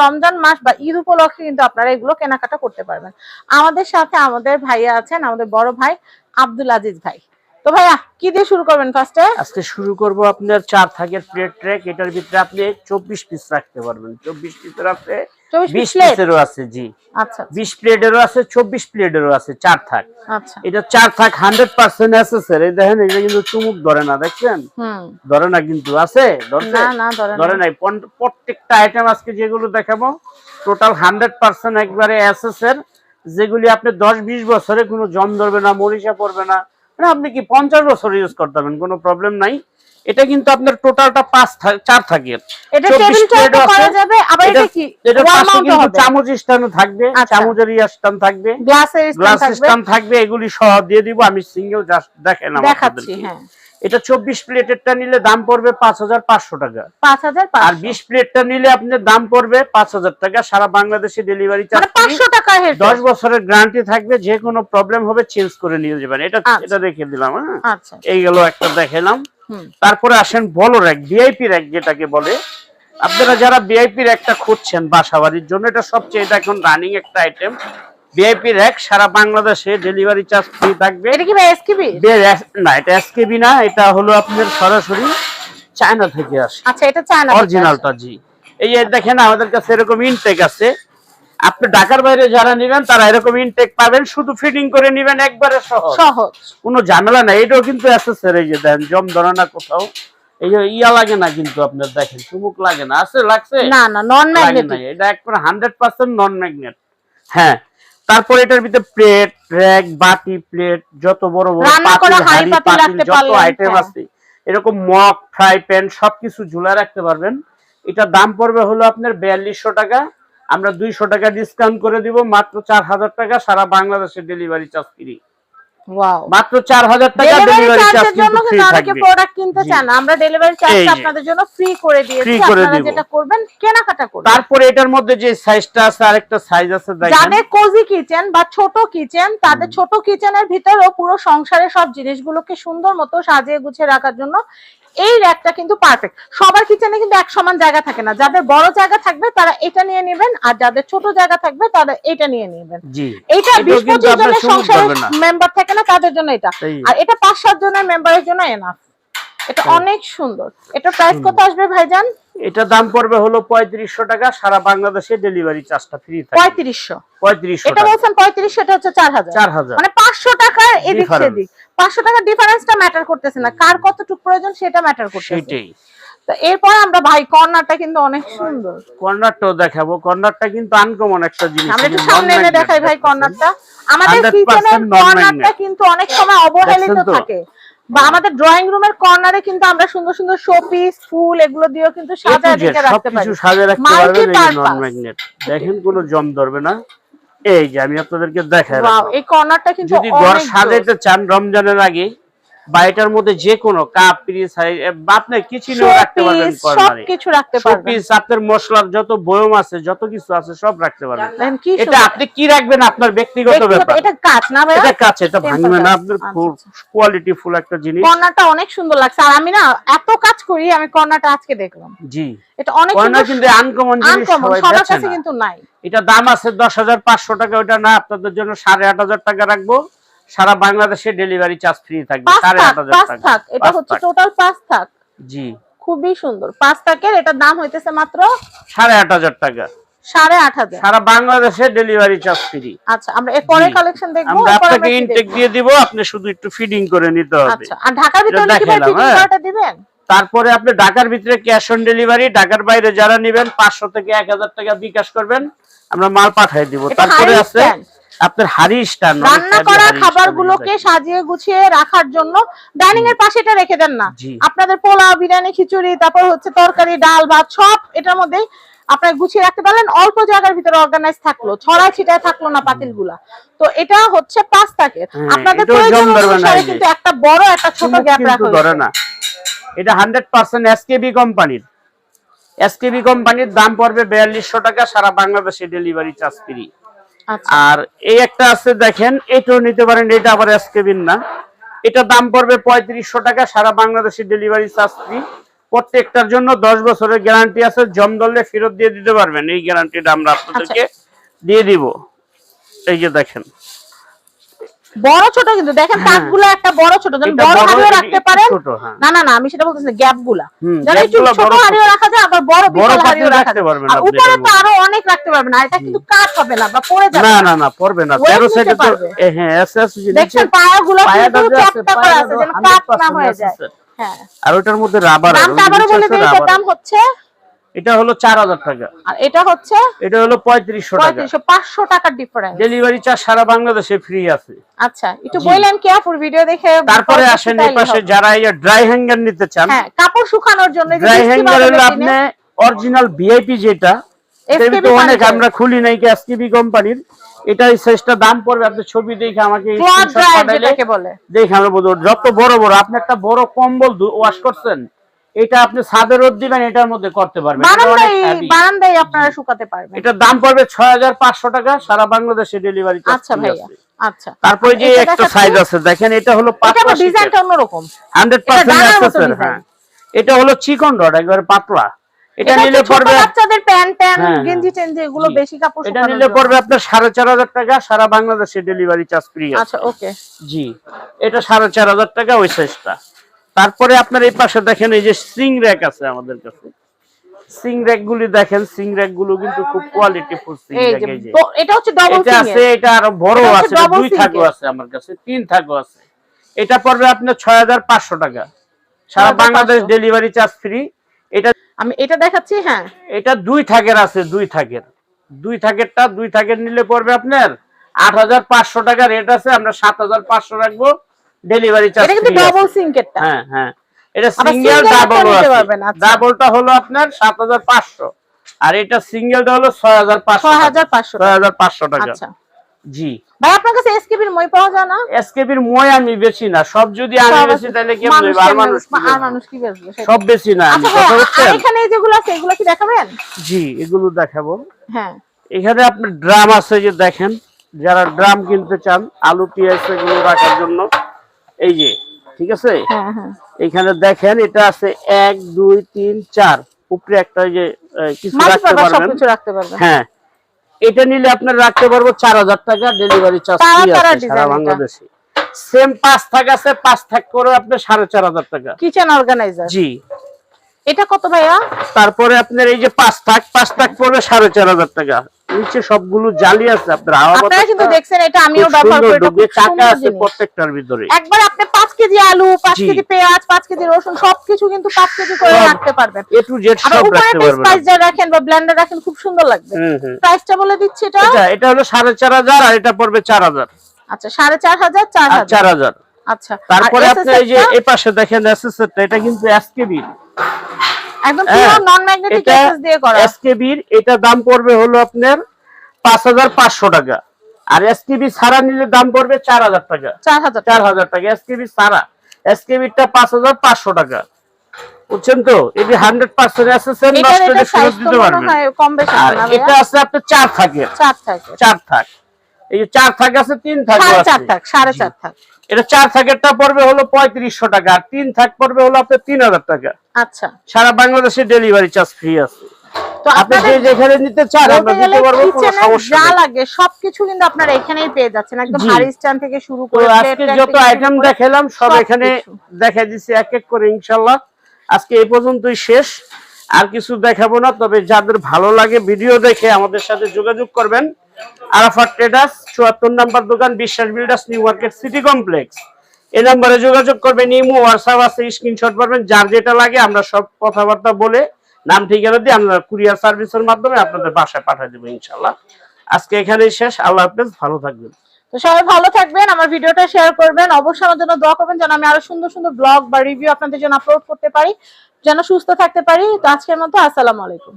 রমজান মাস বা ঈদ উপলক্ষে কিন্তু আপনারা এগুলো কেনাকাটা করতে পারবেন। আমাদের সাথে আমাদের ভাইয়া আছেন, আমাদের বড় ভাই আব্দুল আজিজ ভাই। তো ভাইয়া, কি দিয়ে শুরু করবেন ফার্স্টে আজকে শুরু করব আপনার চার থাকের প্লেট ট্রেক এটার ভিতরে আপনি চব্বিশ পিস রাখতে পারবেন। চব্বিশ পিসের রাখতে যেগুলো দেখাবো টোটাল হান্ড্রেড পার্সেন্ট একবারে যেগুলি আপনি দশ বিশ বছরে কোনো জম ধরবে না মরিষা পড়বে না। মানে আপনি কি পঞ্চাশ বছর ইউজ করতে হবে কোনো প্রবলেম নাই। এটা কিন্তু আপনার টোটালটা পাঁচ চার থাকে এটা টেবিল টপ করা যাবে আবার এটা এটা- কি? এটা পাশে কিন্তু চামচ স্ট্যান্ড থাকবে আচ্ছা। চামচের স্ট্যান্ড থাকবে। গ্লাসের স্ট্যান্ড থাকবে। এগুলি সহ দিয়ে দিব আমি সিঙ্গেল জাস্ট দেখেন দেখাচ্ছি হ্যাঁ। এটা চব্বিশ প্লেটেরটা নিলে দাম পড়বে পাঁচ হাজার পাঁচশো টাকা। পাঁচ হাজার আর বিশ প্লেটটা নিলে আপনার দাম পড়বে পাঁচ হাজার টাকা। সারা বাংলাদেশে ডেলিভারি মানে পাঁচশো টাকা দশ বছরের গ্যারান্টি থাকবে যে কোনো প্রবলেম হবে চেঞ্জ করে নিয়ে যাবেন। এটা আচ্ছা। এটা রেখে দিলাম হ্যাঁ। আচ্ছা। এই গেল একটা দেখালাম। তারপরে আসেন বড় র্যাক ভিআইপি র্যাক যেটাকে বলে। আপনারা যারা ভিআইপি র্যাকটা খুঁজছেন বাসাবাড়ির জন্য এটা সবচেয়ে এটা এখন রানিং একটা আইটেম ভিআইপি র্যাক সারা বাংলাদেশে ডেলিভারি চার্জ ফ্রি থাকবে। এটা কি ভাই এসকিবি না এটা এসকেবি না এটা হলো আপনার সরাসরি চায়না থেকে আসে। আচ্ছা এটা চায়না অরিজিনালটা জি। এই যে দেখেন আমাদের কাছে এরকম ইনটেক আছে। আপনি ঢাকার বাইরে যারা নেবেন তারা এরকম ইনটেক পাবেন শুধু ফিটিং করে নেবেন একবারে সহজ। সহজ। কোনো ঝামেলা নাই এটাও কিন্তু অ্যাসেসরি এই যে দেন জম ধরে না কোথাও এই যে ইয়া লাগে না কিন্তু আপনার দেখেন চুমুক লাগে না আছে লাগছে? না না নন ম্যাগনেটিক এটা একবার হান্ড্রেড পার্সেন্ট নন ম্যাগনেট হ্যাঁ তারপর এটার ভিতরে প্লেট র্যাক বাটি প্লেট যত বড় পাতিল যত আইটেম হ্যাঁ। আছে এরকম মগ ফ্রাই প্যান সবকিছু ঝুলা রাখতে পারবেন। এটা দাম পড়বে হলো আপনার বিয়াল্লিশশো টাকা। আমরা দুইশো টাকা ডিসকাউন্ট করে দিব মাত্র চার হাজার টাকা সারা বাংলাদেশে ডেলিভারি চার্জ ফ্রি মাত্র চার হাজার টাকা ডেলিভারি চার্জ কিন্তু ফ্রি থাকবে। প্রোডাক্ট কিনতে চান। আমরা ডেলিভারি চার্জ আপনাদের জন্য ফ্রি করে দিয়েছি। আপনারা যেটা করবেন কেনাকাটা করবেন। তারপরে এটার মধ্যে যে সাইজটা আছে আরেকটা সাইজ আছে দেখেন। যাদের কোজি কিচেন বা ছোট কিচেন তাদের ছোট কিচেনের ভিতরেও পুরো সংসারে সব জিনিসগুলোকে সুন্দর মতো সাজিয়ে গুছিয়ে রাখার জন্য এই র্যাকটা কিন্তু পারফেক্ট সবার কিচেনে কিন্তু এক সমান জায়গা থাকে না। যাদের বড় জায়গা থাকবে তারা এটা নিয়ে নেবেন আর যাদের ছোট জায়গা থাকবে তারা এটা নিয়ে নেবেন। এটা বিশ পঁচিশ জনের সংসারের মেম্বার থাকে না তাদের জন্য এটা। আর এটা পাঁচ সাত জনের মেম্বারের জন্য এনাফ এটা। অনেক সুন্দর। এটা প্রাইস কত আসবে ভাইজান? এটা দাম পড়বে হলো পঁয়ত্রিশশো টাকা সারা বাংলাদেশে ডেলিভারি চার্জটা ফ্রি পঁয়ত্রিশশো। পঁয়ত্রিশশো এটা বলছেন পঁয়ত্রিশশো এটা হচ্ছে চার হাজার। চার হাজার। মানে পাঁচশো টাকার এদিক সেদিক। পাঁচশো টাকার ডিফারেন্সটা ম্যাটার করতেছে না। কার কতটুকু প্রয়োজন সেটা ম্যাটার করতেছে। সেটাই। তো এরপর আমরা ভাই কর্নারটা কিন্তু অনেক সুন্দর। কর্নারটাও দেখাবো। কর্নারটা কিন্তু আনকমন একটা জিনিস। আমরা একটু সামনে এনে দেখাই ভাই কর্নারটা। আমাদের কিচেনের কর্নারটা কিন্তু অনেক সময় অবহেলিত থাকে। বা আমাদের ড্রয়িং রুমের কর্নারে কিন্তু আমরা সুন্দর সুন্দর শোপিস ফুল এগুলো দিয়েও কিন্তু সাজায় দিতে রাখতে পারি। সবকিছু সাজিয়ে রাখতে পারবেন এই নন ম্যাগনেট দেখেন কোনো জম ধরবে না। এই যে আমি আপনাদেরকে দেখাই দাও এই কর্নারটা কিন্তু যদি ঘর সাজাইতে চান রমজানের আগে বা এটার মধ্যে যে কোনো কাপ পিরিস আপনার কিচেনেও রাখতে পারবেন সবকিছু রাখতে পারবেন। শোপিস আপনার মশলার যত বয়ম আছে যত কিছু আছে সব রাখতে পারবেন। এটা আপনি কি রাখবেন? আপনার ব্যক্তিগত ব্যাপার। এটা কাজ না ভাই এটা কাছে এটা ভাঙবে না। আপনার আচ্ছা, আচ্ছা। কোয়ালিটি ফুল একটা জিনিস। কর্নারটা অনেক সুন্দর লাগছে। আর আমি না এত কাজ করি আমি কর্নারটা আজকে দেখলাম। জি। এটা অনেক কর্নার কিন্তু আনকমন জিনিস সবার কাছে কিন্তু নাই। এটা দাম আছে দশ হাজার পাঁচশো টাকা ওটা না আপনাদের জন্য সাড়ে আট হাজার টাকা রাখব। সারা বাংলাদেশে ডেলিভারি চার্জ ফ্রি থাকবে সাড়ে আট হাজার টাকা। এটা হচ্ছে টোটাল পাঁচ থাক। জি। খুবই সুন্দর। পাঁচ থাকের এটার দাম হইতেছে মাত্র সাড়ে আট হাজার টাকা। সাড়ে আট হাজার। সারা বাংলাদেশে ডেলিভারি চার্জ ফ্রি আচ্ছা আমরা এরপরে কালেকশন দেখব আমরা আপনাকে ইনটেক দিয়ে দিব আপনি শুধু একটু ফিডিং করে নিতে হবে। আচ্ছা আর ঢাকার ভিতরে কি ভাই দেখালাম, ফিটিং হ্যাঁ। করাটা দিবেন? তারপরে আপনি ঢাকার ভিতরে ক্যাশ অন ডেলিভারি ঢাকার বাইরে যারা নেবেন পাঁচশো থেকে এক হাজার টাকা বিকাশ করবেন। আমরা মাল পাঠিয়ে দিব। তারপরে আছে। আপনার হাড়ি স্টান রান্না করা খাবারগুলোকে সাজিয়ে গুছিয়ে রাখার জন্য ডাইনিং এর পাশে এটা রেখে দেন না। আপনাদের পোলাও বিরিয়ানি খিচুড়ি তারপর হচ্ছে তরকারি ডাল ভাত সব এটার মধ্যে আপনার গুছিয়ে রাখতে পারলেন। অল্প জায়গার ভিতরে অর্গানাইজ থাকল। ছড়ায় ছিটায় থাকল না পাতিলগুলা। তো এটা হচ্ছে পাঁচ তাকের হ্যাঁ, আপনাদের প্রয়োজন অনুসারে কিন্তু একটা বড় একটা ছোট গ্যাপ রাখা ধরে না। এটা হান্ড্রেড পার্সেন্ট এসকেবি কোম্পানির এসকেবি কোম্পানির দাম পড়বে বিয়াল্লিশশো টাকা সারা বাংলাদেশে ডেলিভারি চার্জ ফ্রি আর এই একটা আছে দেখেন এটাও নিতে পারেন এটা আবার এসকেবিন না। এটা দাম পড়বে পঁয়ত্রিশশো টাকা সারা বাংলাদেশের ডেলিভারি চার্জ ফ্রি প্রত্যেকটার জন্য দশ বছরের গ্যারান্টি আছে জম দললে ফেরত দিয়ে দিতে পারবেন। এই গ্যারান্টিটা আমরা আপনাদেরকে দিয়ে দিব। এই যে দেখেন। বড় ছোট কিন্তু দেখেন হ্যাঁ। তাকগুলো একটা বড় ছোট যেন বড় হাড়িও রাখতে পারেন। হ্যাঁ। না না না আমি সেটা বলতেছি গ্যাপগুলা যেন একটু ছোট হাড়িও রাখা যায় আবার বড় বিশাল হাড়িও রাখতে পারবেন আর উপরে তো আরও অনেক রাখতে পারবেন আর এটা কিন্তু কাট হবে না বা পড়ে যাবে। না না। না পড়বে না। Weight তেরো নিতে সাইডে তো হ্যাঁ এস এস দেখছেন পায়াগুলো কিন্তু চ্যাপ্টা করা আছে যেন 100% কাট না হয়ে যায়। হ্যাঁ। আর ওটার মধ্যে রাবার আবারও বলে দিই দাম হচ্ছে এটা হলো চার হাজার টাকা। আর এটা হচ্ছে এটা হলো পঁয়ত্রিশশো টাকা। পঁয়ত্রিশশো পাঁচশো টাকার ডিফারেন্স ডেলিভারি চার্জ সারা বাংলাদেশে ফ্রি আছে। আচ্ছা একটু। বললেন কি আপুর ভিডিও দেখে তারপরে আসেন এই পাশে যারা এই ড্রাই হ্যাঙ্গার নিতে চান হ্যাঁ কাপড় শুকানোর জন্য ড্রাই হ্যাঙ্গার হলো আপনি অরিজিনাল ভিআইপি যেটা অনেক আমরা খুলি নাই কি এসকেবি কোম্পানির এটা এই সাইজটা দাম পড়বে আপনি ছবি দেখে আমাকে দেখে আমরা বলব যত বড় বড় আপনি একটা বড় কম্বল ওয়াশ করছেন। এটা আপনি ছাদে রোদ দিবেন এটার মধ্যে করতে পারবেন। বারান্দায় আপনারা শুকাতে পারবেন। এটার দাম পড়বে ছয় হাজার পাঁচশো টাকা সারা বাংলাদেশে ডেলিভারি আচ্ছা ভাইয়া আচ্ছা। তারপরে যে একটা সাইজ আছে দেখেন এটা হলো এটা ডিজাইনটা অন্যরকম। হান্ড্রেড এটা ডানার মতো হ্যাঁ। এটা হলো চিকন রড একবারে পাতলা। এটা নিলে পড়বে বাচ্চাদের প্যান্ট প্যান্ট হ্যাঁ, হ্যাঁ। গেঞ্জি টেঞ্জি এগুলো বেশি কাপড় এটা নিলে পড়বে আপনার সাড়ে চার হাজার টাকা সারা বাংলাদেশে ডেলিভারি চার্জ ফ্রি আছে। আচ্ছা ওকে জি। এটা সাড়ে চার হাজার টাকা ওই সাইজটা তারপরে আপনার এই পাশে দেখেন এই যে সিং র্যাক আছে আমাদের কাছে। সিং র্যাক গুলি দেখেন সিং র্যাকগুলো কিন্তু খুব কোয়ালিটি ফুল সিং র্যাক এই যে। এটা হচ্ছে ডবল এটা আছে এটা আরও বড় আছে দুই থাকো আছে আমার কাছে তিন থাকো আছে। এটা পড়বে আপনার ছয় হাজার পাঁচশো টাকা। সারা বাংলাদেশ ডেলিভারি চার্জ ফ্রি এটা আমি এটা দেখাচ্ছি হ্যাঁ। এটা দুই থাকের আছে দুই থাকের। দুই থাকেরটা দুই থাকের নিলে পড়বে আপনার আট হাজার পাঁচশো টাকা। রেট আছে আমরা সাত হাজার পাঁচশো রাখব। ডেলিভারি চার্জ এটা কিন্তু ডবল সিঙ্কেরটা হ্যাঁ হ্যাঁ। এটা সিঙ্গেল ডাবল আচ্ছা। ডাবলটা হলো আপনার সাত হাজার পাঁচশো। আর এটা সিঙ্গেলটা হলো ছয় হাজার পাঁচশো ছয় হাজার পাঁচশো ছয় হাজার পাঁচশো টাকা। আচ্ছা। জি। ভাই আপনার কাছে এসকেবির মই পাওয়া যায় না? এসকেবির মই আমি বেশি না। সব যদি আমি বেশি তাহলে কি মানুষ আর মানুষ কি আর মানুষ কি বেচবে সব বেশি না আমি আচ্ছা কথা বুঝছেন এখানে যেগুলো আছে এগুলো কি দেখাবেন? জি এগুলো দেখাবো। হ্যাঁ। এখানে আপনার ড্রাম আছে যে দেখেন যারা ড্রাম কিনতে চান আলু পেঁয়াজ এগুলো রাখার জন্য। এই যে ঠিক আছে? হ্যাঁ হ্যাঁ। এখানে দেখেন এটা আছে এক দুই তিন চার। উপরে একটা ওই যে কিছু রাখতে পারবেন। হ্যাঁ। এটা নিলে আপনার রাখতে পারব চার হাজার টাকা ডেলিভারি চার্জ সারা বাংলাদেশে। সেম পাঁচ থাক আছে পাঁচ থাক করে আপনার সাড়ে চার হাজার টাকা। কিচেন অর্গানাইজার জি। এটা কত ভাইয়া? তারপরে আপনার এই যে পাঁচ থাক পাঁচ থাক পড়বে সাড়ে চার হাজার টাকা। নিচে সবগুলো জালি আছে আপনারা কিন্তু দেখছেন এটা আমিও প্রত্যেকটার ভিতরে। একবার আপনি কেজি আলু কেজি পেঁয়াজ কেজি রসুন সবকিছু কিন্তু কেজি করে রাখতে পারবেন। রাখেন বা রাখেন খুব সুন্দর লাগবে। প্রাইসটা বলে দিচ্ছি এটা। এটা হলো 4500 আর এটা পড়বে 4000 আচ্ছা সাড়ে চার হাজার। চার হাজার। আচ্ছা। তারপরে আপনি এই যে এই পাশে দেখেন এসএসএরটা এটা কিন্তু এসকেবি একদম পিওর নন ম্যাগনেটিক এসএস দিয়ে করা। এসকেবির এটা দাম পড়বে হলো আপনার পাঁচ হাজার পাঁচশো টাকা। আর এসকেবি ছাড়া নিলে দাম পড়বে চার হাজার টাকা। চার হাজার চার হাজার টাকা এসকেবি পাঁচ হাজার পাঁচশো টাকা। বুঝছেন তো? এটি হান্ড্রেড পার্সেন্ট এসএসএন এটার নষ্ট ফেরত দিতে পারবেন। কম বেশি আর এটা আছে আপনার চার থাকের চার থাকে। চার থাক। এই যে চার থাক আছে তিন থাক চার থাক সাড়ে চার থাক। এটা চার থাকেরটা পড়বে হলো পঁয়ত্রিশশো টাকা আর তিন থাক পড়বে হলো আপনার তিন হাজার টাকা। আচ্ছা। সারা বাংলাদেশে ডেলিভারি চার্জ ফ্রি আছে। তো আপনি যে যেখানে নিতে চান আমরা দিতে পারব কোনো সমস্যা যা লাগে সবকিছু কিন্তু আপনারা এখানেই পেয়ে যাচ্ছেন একদম। হাড়ি স্ট্যান্ড থেকে শুরু করে আজকে যত আইটেম দেখালাম সব এখানে দেখাই দিচ্ছি এক এক করে ইনশাল্লাহ। আজকে এই পর্যন্তই শেষ। আর কিছু দেখাবো না তবে যাদের ভালো লাগে ভিডিও দেখে আমাদের সাথে যোগাযোগ করবেন। ট্রেডার্স, চুয়াত্তর নাম্বার দোকান, Biswas builders, new market city complex. যোগাযোগ করবেন, ইমো, হোয়াটসঅ্যাপ আছে, স্ক্রিনশট পাবেন, যার যেটা লাগে আমরা সব কথাবার্তা বলে, নাম, ঠিকানা দিয়ে আমরা কুরিয়ার সার্ভিসের মাধ্যমে আপনাদের বাসায় পাঠিয়ে দেবো ইনশাল্লাহ আজকে এখানেই শেষ, আল্লাহ হাফেজ, ভালো থাকবেন। তো সবাই ভালো থাকবেন, আমার ভিডিওটা শেয়ার করবেন, অবশ্যই আমার জন্য দোয়া করবেন, যেন আমি আরও সুন্দর সুন্দর ব্লগ বা রিভিউ আপনাদের জন্য আপলোড করতে পারি, যেন সুস্থ থাকতে পারি। তো আজকের মতো, আসসালামু আলাইকুম।